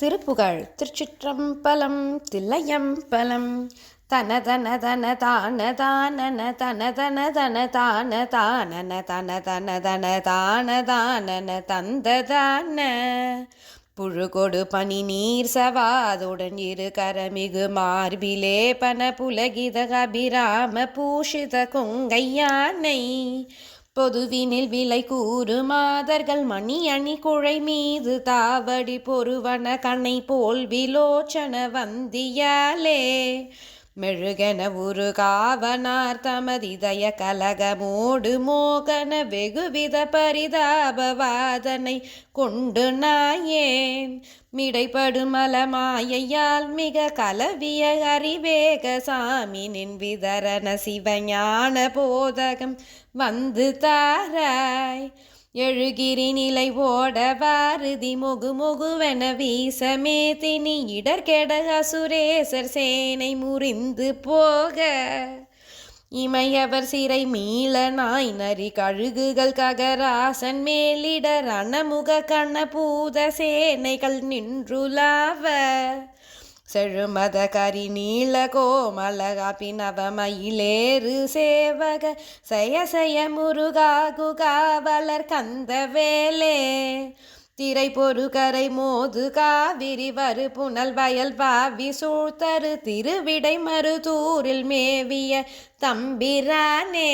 திருப்புகழ் திருச்சிற்றம்பலம் தில்லையம்பலம். தன தன தன தான தானன தன தன தன தான தானன தன தன தன தான தானன தந்த தான புழுகொடு பனி நீர் சவாதுடன் இரு கரமிகு மார்பிலே பன புலகித அபிராம பூஷித கொங்கையானை பொதுவினில் விலை கூறு மாதர்கள் மணி அணி குழை மீது தாவடி பொருவன கண்ணை போல் விலோச்சன வந்தியாலே. மெழுகென ஒரு காவனார் தமதிதய கலகமோடு மோகன வெகுவித பரிதாபவாதனை கொண்டு நாயேன். மிடைப்படுமல மாயையால் மிக கலவிய அறிவேக சாமி நின் விதரண சிவஞான போதகம் வந்து தாராய். எழுகிரி நிலை ஓட பாரதி முகு முகுவென வீசமே தினி இடர்கெட அசுரேசர் சேனை முறிந்து போக. இமையவர் சிறை மீள நாய் நரி கழுகுகள் ககராசன் மேலிடர் அணமுக கண்ண பூத சேனைகள் நின்றுலாவ. செழுமத கரி நீள கோமலகாபி நவமயிலேறு சேவக சய சய முருகா குகாவலர் கந்த வேலே திரை பொறுகரை மோது காவிரி வரு புனல் வயல் பாவி சூழ்த்தரு திருவிடை மருதூரில் மேவிய தம்பிரானே.